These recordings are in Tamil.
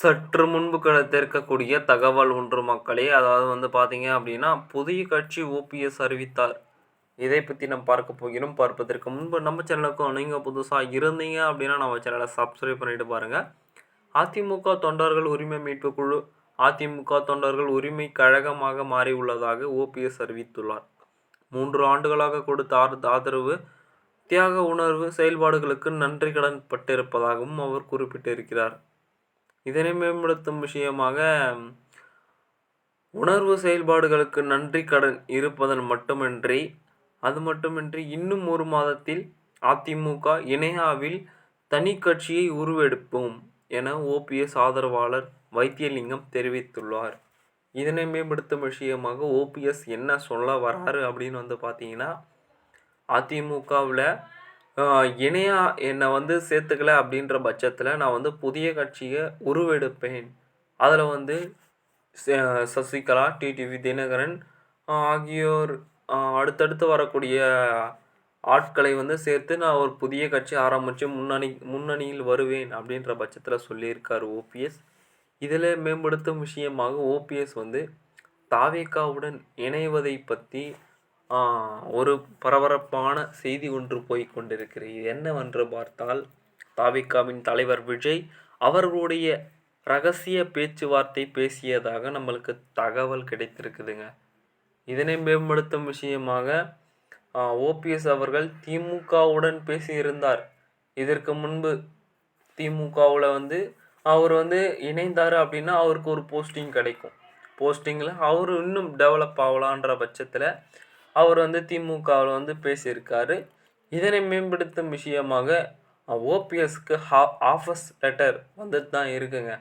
சற்று முன்பு கிடைத்திருக்கக்கூடிய தகவல் ஒன்று மக்களே. அதாவது வந்து பார்த்தீங்க அப்படின்னா புதிய கட்சி ஓபிஎஸ் அறிவித்தார். இதை பற்றி நம்ம பார்க்க போகிறோம். பார்ப்பதற்கு முன்பு நம்ம சேனலுக்கும் நீங்கள் புதுசாக இருந்தீங்க அப்படின்னா நம்ம சேனலை சப்ஸ்கிரைப் பண்ணிட்டு பாருங்கள் அதிமுக தொண்டர்கள் உரிமை மீட்பு குழு அதிமுக தொண்டர்கள் உரிமை கழகமாக மாறியுள்ளதாக ஓபிஎஸ் அறிவித்துள்ளார். மூன்று ஆண்டுகளாக கொடுத்த ஆர்- ஆதரவு தியாக உணர்வு செயல்பாடுகளுக்கு நன்றி கடன் பட்டிருப்பதாகவும் அவர் குறிப்பிட்டிருக்கிறார். இதனை மேம்படுத்தும் விஷயமாக உணர்வு செயல்பாடுகளுக்கு நன்றி கடன் இருப்பதன் மட்டுமின்றி அது மட்டுமின்றி இன்னும் ஒரு மாதத்தில் அதிமுக இணையாவில் தனி கட்சியை உருவெடுப்போம் என ஓபிஎஸ் ஆதரவாளர் வைத்தியலிங்கம் தெரிவித்துள்ளார். இதனை மேம்படுத்தும் விஷயமாக ஓபிஎஸ் என்ன சொல்ல வராரு அப்படின்னு வந்து பார்த்தீங்கன்னா அதிமுகவில் இணையா என்னை வந்து சேர்த்துக்கல அப்படின்ற பட்சத்தில் நான் வந்து புதிய கட்சியை உருவெடுப்பேன். அதில் வந்து ச- சசிகலா டிடிவி தினகரன் ஆகியோர் அடுத்தடுத்து வரக்கூடிய ஆட்களை வந்து சேர்த்து நான் ஒரு புதிய கட்சி ஆரம்பித்து முன்னணி முன்னணியில் வருவேன் அப்படின்ற பட்சத்தில் சொல்லியிருக்கார் ஓபிஎஸ் இதில் மேம்படுத்தும் விஷயமாக ஓபிஎஸ் வந்து தாவேக்காவுடன் இணைவதை பற்றி ஒரு பரபரப்பான செய்தி ஒன்று போய் கொண்டிருக்கிறது. என்னவென்று பார்த்தால் தாவிகாவின் தலைவர் விஜய் அவர்களுடைய ரகசிய பேச்சுவார்த்தை பேசியதாக நம்மளுக்கு தகவல் கிடைத்திருக்குதுங்க. இதனை மேம்படுத்தும் விஷயமாக ஓபிஎஸ் அவர்கள் திமுகவுடன் பேசியிருந்தார். இதற்கு முன்பு திமுகவில் வந்து அவர் வந்து இணைந்தார் அப்படின்னா அவருக்கு ஒரு போஸ்டிங் கிடைக்கும். போஸ்டிங்கில் அவர் இன்னும் டெவலப் ஆகலான்ற பட்சத்தில் அவர் வந்து திமுகவில் வந்து பேசியிருக்காரு. இதனை மேம்படுத்தும் விஷயமாக ஓபிஎஸ்க்கு ஹா ஆஃபர்ஸ் லெட்டர் வந்துட்டு தான் இருக்குங்க.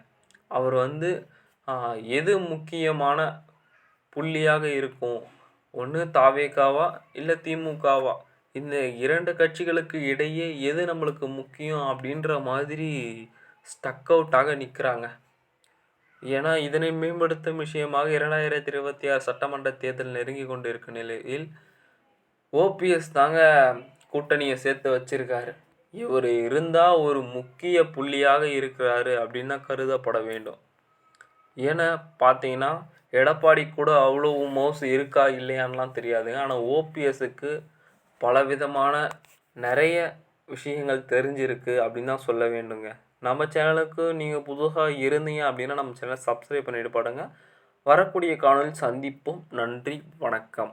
அவர் வந்து எது முக்கியமான புள்ளியாக இருக்கும்? ஒன்று தாவேக்காவா இல்லை திமுகவா? இந்த இரண்டு கட்சிகளுக்கு இடையே எது நம்மளுக்கு முக்கியம் அப்படின்ற மாதிரி ஸ்டக் அவுட்டாக நிற்கிறாங்க ஏன்னா இதனை மேம்படுத்தும் விஷயமாக இரண்டாயிரத்தி இருபத்தி ஆறு சட்டமன்ற தேர்தல் நெருங்கி கொண்டு இருக்கும் நிலையில் ஓபிஎஸ் தாங்க கூட்டணியை சேர்த்து வச்சிருக்காரு. இவர் இருந்தால் ஒரு முக்கிய புள்ளியாக இருக்கிறாரு அப்படின்னு தான் கருதப்பட வேண்டும். ஏன்னா பார்த்தீங்கன்னா எடப்பாடி கூட அவ்வளோ மவுஸ் இருக்கா இல்லையான்லாம் தெரியாதுங்க ஆனால் ஓபிஎஸ்க்கு பலவிதமான நிறைய விஷயங்கள் தெரிஞ்சிருக்கு அப்படின்னு தான் சொல்ல வேண்டுங்க. நம்ம சேனலுக்கு நீங்கள் புதுசாக இருந்தீங்க அப்படின்னா நம்ம சேனலை சப்ஸ்கிரைப் பண்ணிட்டு பாடுங்க வரக்கூடிய காணொலி சந்திப்போம். நன்றி. வணக்கம்.